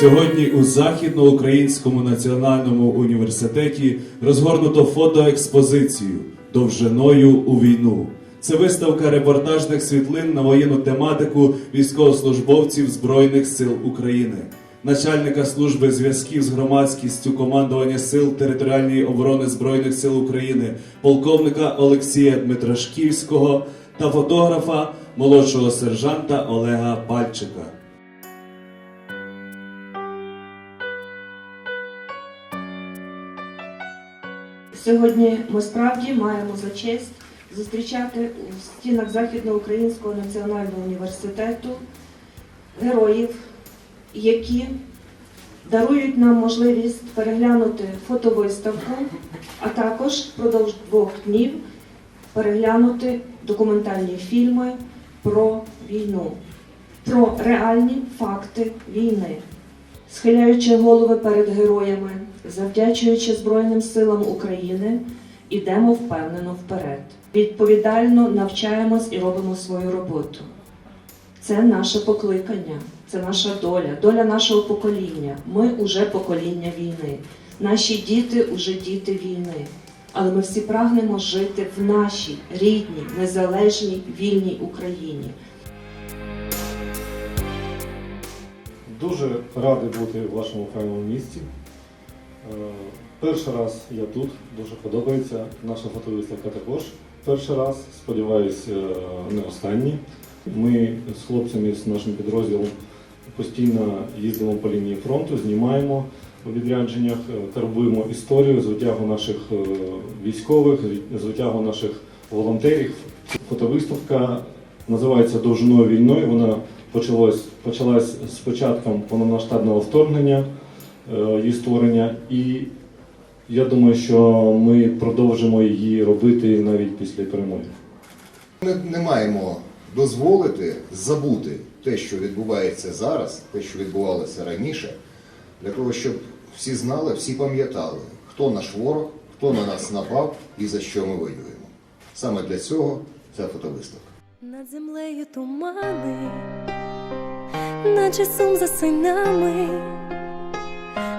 Сьогодні у Західноукраїнському національному університеті розгорнуто фотоекспозицію довжиною у війну. Це виставка репортажних світлин на воєнну тематику військовослужбовців Збройних сил України, начальника служби зв'язків з громадськістю командування сил територіальної оборони Збройних сил України, полковника Олексія Дмитрашківського та фотографа молодшого сержанта Олега Пальчика. Сьогодні ми справді маємо за честь зустрічати у стінах Західноукраїнського національного університету героїв, які дарують нам можливість переглянути фотовиставку, а також впродовж двох днів переглянути документальні фільми про війну, про реальні факти війни схиляючи голови перед героями, завдячуючи Збройним силам України, ідемо впевнено вперед. Відповідально навчаємось і робимо свою роботу. Це наше покликання, це наша доля, доля нашого покоління. Ми уже покоління війни. Наші діти уже діти війни. Але ми всі прагнемо жити в нашій рідній, незалежній, вільній Україні. Дуже радий бути в вашому файному місці. Е, Перший раз я тут, дуже подобається. Наша фотовиставка також перший раз. Сподіваюсь, е, не останній. Ми з хлопцями з нашим підрозділом постійно їздимо по лінії фронту, знімаємо у відрядженнях, е, карбуємо історію витягу наших військових, з витягу наших волонтерів. Фотовиставка називається Довжиною війною. Вона почалась, почалась з початком повномасштабного вторгнення її створення, і я думаю, що ми продовжимо її робити навіть після перемоги. Ми не маємо дозволити забути те, що відбувається зараз, те, що відбувалося раніше, для того, щоб всі знали, всі пам'ятали, хто наш ворог, хто на нас напав і за що ми воюємо. Саме для цього ця фотовиставка. Над землею тумани, наче сум за синами,